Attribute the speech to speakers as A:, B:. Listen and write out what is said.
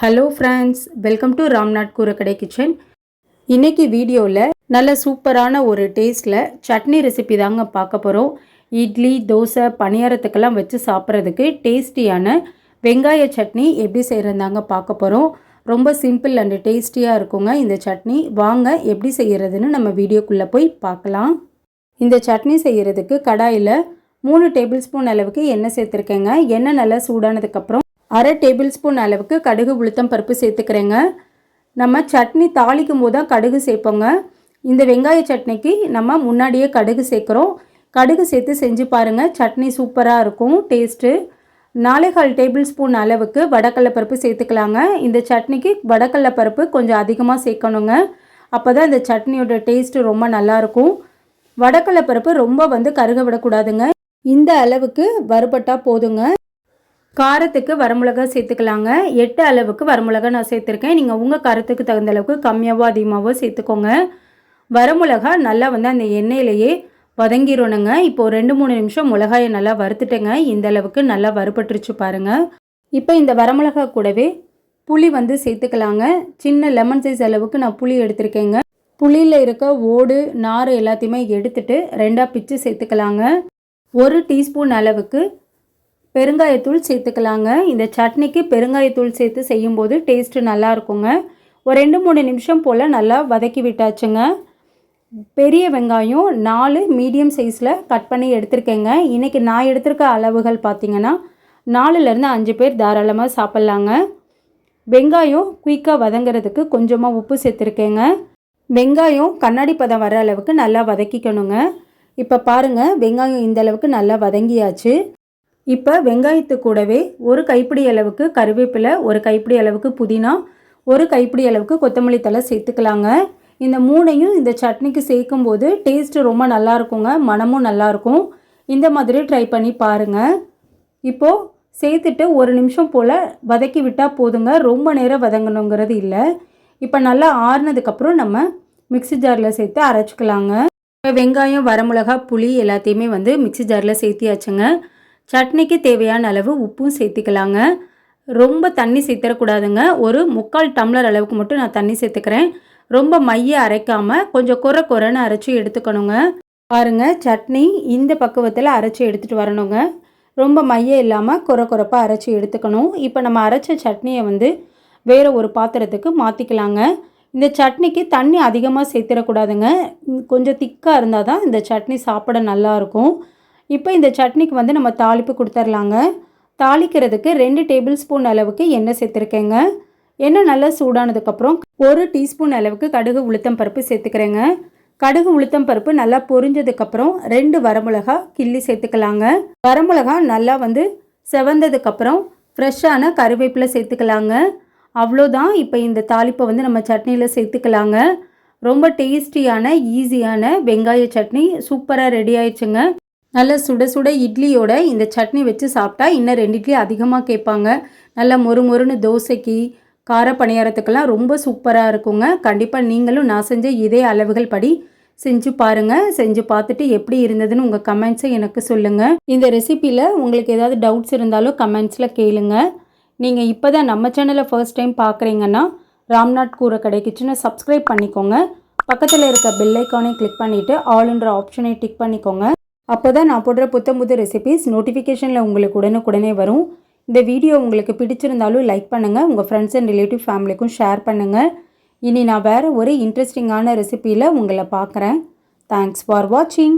A: Hello friends welcome to Ramnath Koorakadai kitchen இன்றைக்கி வீடியோவில் நல்ல சூப்பரான ஒரு டேஸ்ட்டில் சட்னி ரெசிபி தாங்க பார்க்க போகிறோம் இட்லி தோசை பணியாரத்துக்கெல்லாம் வச்சு சாப்பிட்றதுக்கு டேஸ்டியான வெங்காய சட்னி எப்படி செய்கிறதாங்க பார்க்க போகிறோம் ரொம்ப சிம்பிள் அண்ட் டேஸ்டியாக இருக்குங்க இந்த சட்னி. வாங்க எப்படி செய்கிறதுன்னு நம்ம வீடியோக்குள்ளே போய் பார்க்கலாம். இந்த சட்னி செய்கிறதுக்கு கடாயில் மூணு டேபிள் ஸ்பூன் அளவுக்கு எண்ணெய் சேர்த்துருக்கேங்க. எண்ணெய் நல்லா சூடானதுக்கப்புறம் அரை டேபிள் ஸ்பூன் அளவுக்கு கடுகு உளுத்தம் பருப்பு சேர்த்துக்கிறேங்க. நம்ம சட்னி தாளிக்கும் போது தான் கடுகு சேர்ப்போங்க. இந்த வெங்காய சட்னிக்கு நம்ம முன்னாடியே கடுகு சேர்க்குறோம். கடுகு சேர்த்து செஞ்சு பாருங்கள் சட்னி சூப்பராக இருக்கும் டேஸ்ட்டு நாலேகால் டேபிள் ஸ்பூன் அளவுக்கு வடக்கடலை பருப்பு சேர்த்துக்கலாங்க. இந்த சட்னிக்கு வடக்கடலை பருப்பு கொஞ்சம் அதிகமாக சேர்க்கணுங்க. அப்போ தான் இந்த சட்னியோட டேஸ்ட்டு ரொம்ப நல்லாயிருக்கும் வடக்கடலை பருப்பு ரொம்ப வந்து கருக விடக்கூடாதுங்க இந்த அளவுக்கு வறுபட்டா போதுங்க. காரத்துக்கு வரமிளகா சேர்த்துக்கலாங்க. எட்டு அளவுக்கு வரமிளகா நான் சேர்த்துருக்கேன். நீங்கள் உங்கள் காரத்துக்கு தகுந்த அளவுக்கு கம்மியாகவோ அதிகமாகவோ சேர்த்துக்கோங்க. வரமிளகா நல்லா வந்து அந்த எண்ணெயிலேயே வதங்கிடணுங்க இப்போது ரெண்டு மூணு நிமிஷம் மிளகாயை நல்லா வறுத்துட்டேங்க. இந்த அளவுக்கு நல்லா வறுபட்டுருச்சு பாருங்கள் இப்போ இந்த வரமிளகா கூடவே புளி வந்து சேர்த்துக்கலாங்க. சின்ன லெமன் சைஸ் அளவுக்கு நான் புளி எடுத்திருக்கேங்க. புளியில் இருக்க ஓடு நார் எல்லாத்தையுமே எடுத்துட்டு ரெண்டாக பிச்சு சேர்த்துக்கலாங்க. ஒரு டீஸ்பூன் அளவுக்கு பெருங்காயத்தூள் சேர்த்துக்கலாங்க. இந்த சட்னிக்கு பெருங்காயத்தூள் சேர்த்து செய்யும்போது டேஸ்ட்டு நல்லா இருக்குங்க ஒரு ரெண்டு மூணு நிமிஷம் போல் நல்லா வதக்கி விட்டாச்சுங்க. பெரிய வெங்காயம் நாலு மீடியம் சைஸில் கட் பண்ணி எடுத்திருக்கேங்க. இன்றைக்கி நான் எடுத்திருக்க அளவுகள் பார்த்திங்கன்னா நாலுலேருந்து அஞ்சு பேர் தாராளமாக சாப்பிட்லாங்க. வெங்காயம் குயிக்காக வதங்கிறதுக்கு கொஞ்சமாக உப்பு சேர்த்துருக்கேங்க. வெங்காயம் கண்ணாடி பதம் வர அளவுக்கு நல்லா வதக்கிக்கணுங்க. இப்போ பாருங்கள் வெங்காயம் இந்த அளவுக்கு நல்லா வதங்கியாச்சு. இப்போ வெங்காயத்து கூடவே ஒரு கைப்பிடி அளவுக்கு கருவேப்பிலை ஒரு கைப்பிடி அளவுக்கு புதினா ஒரு கைப்பிடி அளவுக்கு கொத்தமல்லி தலை சேர்த்துக்கலாங்க. இந்த மூணையும் இந்த சட்னிக்கு சேர்க்கும்போது டேஸ்ட்டு ரொம்ப நல்லா இருக்குங்க மனமும் நல்லாயிருக்கும் இந்த மாதிரி ட்ரை பண்ணி பாருங்கள் இப்போது சேர்த்துட்டு ஒரு நிமிஷம் போல் வதக்கி விட்டால் போதுங்க ரொம்ப நேரம் வதங்கணுங்கிறது இல்லை. இப்போ நல்லா ஆறுனதுக்கப்புறம் நம்ம மிக்ஸி ஜாரில் சேர்த்து அரைச்சிக்கலாங்க. இப்போ வெங்காயம் வரமிளகா புளி எல்லாத்தையுமே வந்து மிக்ஸி ஜாரில் சேர்த்தியாச்சுங்க. சட்னிக்கு தேவையான அளவு உப்பும் சேர்த்துக்கலாங்க. ரொம்ப தண்ணி சேர்த்துடக்கூடாதுங்க ஒரு முக்கால் டம்ளர் அளவுக்கு மட்டும் நான் தண்ணி சேர்த்துக்கிறேன். ரொம்ப மைய அரைக்காமல் கொஞ்சம் குறை குறைன்னு அரைச்சி எடுத்துக்கணுங்க. பாருங்கள் சட்னி இந்த பக்குவத்தில் அரைச்சி எடுத்துகிட்டு வரணுங்க. ரொம்ப மைய இல்லாமல் குறை குறைப்பாக அரைச்சி எடுத்துக்கணும். இப்போ நம்ம அரைச்ச சட்னியை வந்து வேறு ஒரு பாத்திரத்துக்கு மாற்றிக்கலாங்க இந்த சட்னிக்கு தண்ணி அதிகமாக சேர்த்துடக்கூடாதுங்க. கொஞ்சம் திக்காக இருந்தால் தான் இந்த சட்னி சாப்பிட நல்லாயிருக்கும் இப்போ இந்த சட்னிக்கு வந்து நம்ம தாளிப்பு கொடுத்துர்லாங்க. தாளிக்கிறதுக்கு ரெண்டு டேபிள் ஸ்பூன் அளவுக்கு எண்ணெய் சேர்த்துருக்கேங்க. எண்ணெய் நல்லா சூடானதுக்கப்புறம் ஒரு டீஸ்பூன் அளவுக்கு கடுகு உளுத்தம் பருப்பு சேர்த்துக்கிறேங்க. கடுகு உளுத்தம் பருப்பு நல்லா பொரிஞ்சதுக்கப்புறம் ரெண்டு வரமிளகா கிள்ளி சேர்த்துக்கலாங்க. வரமிளகா நல்லா வந்து செவந்ததுக்கப்புறம் ஃப்ரெஷ்ஷான கருவேப்பிலை சேர்த்துக்கலாங்க. அவ்வளோதான் இப்போ இந்த தாளிப்பை வந்து நம்ம சட்னியில் சேர்த்துக்கலாங்க. ரொம்ப டேஸ்டியான ஈஸியான வெங்காய சட்னி சூப்பராக ரெடி ஆயிடுச்சுங்க. நல்ல சுட சுட இட்லியோட இந்த சட்னி வச்சு சாப்பிட்டா இன்னும் ரெண்டு இட்லி அதிகமாக கேட்பாங்க. நல்ல மொறு மொறுன்னு தோசைக்கு கார பணியாரத்துக்கெல்லாம் ரொம்ப சூப்பராக இருக்குங்க. கண்டிப்பாக நீங்களும் நான் செஞ்ச இதே அளவுகள் படி செஞ்சு பாருங்கள் செஞ்சு பார்த்துட்டு எப்படி இருந்ததுன்னு உங்கள் கமெண்ட்ஸை எனக்கு சொல்லுங்கள் இந்த ரெசிப்பியில் உங்களுக்கு ஏதாவது டவுட்ஸ் இருந்தாலும் கமெண்ட்ஸில் கேளுங்க. நீங்கள் இப்போ தான் நம்ம சேனலை ஃபர்ஸ்ட் டைம் பார்க்குறீங்கன்னா ராம்நாத் கூரை கடை கிச்சனை சப்ஸ்கிரைப் பண்ணிக்கோங்க. பக்கத்தில் இருக்க பெல்லைக்கானே கிளிக் பண்ணிவிட்டு ஆல்ன்ற ஆப்ஷனை டிக் பண்ணிக்கோங்க. அப்போ தான் நான் போடுற புத்தம் புது ரெசிபிஸ் நோட்டிஃபிகேஷனில் உங்களுக்கு உடனுக்குடனே வரும். இந்த வீடியோ உங்களுக்கு பிடிச்சிருந்தாலும் லைக் பண்ணுங்கள் உங்கள் ஃப்ரெண்ட்ஸ் அண்ட் ரிலேட்டிவ் ஃபேமிலிக்கும் ஷேர் பண்ணுங்கள் இனி நான் வேறு ஒரு இன்ட்ரெஸ்டிங்கான ரெசிப்பியில் உங்களை பார்க்குறேன். தேங்க்ஸ் ஃபார் வாட்சிங்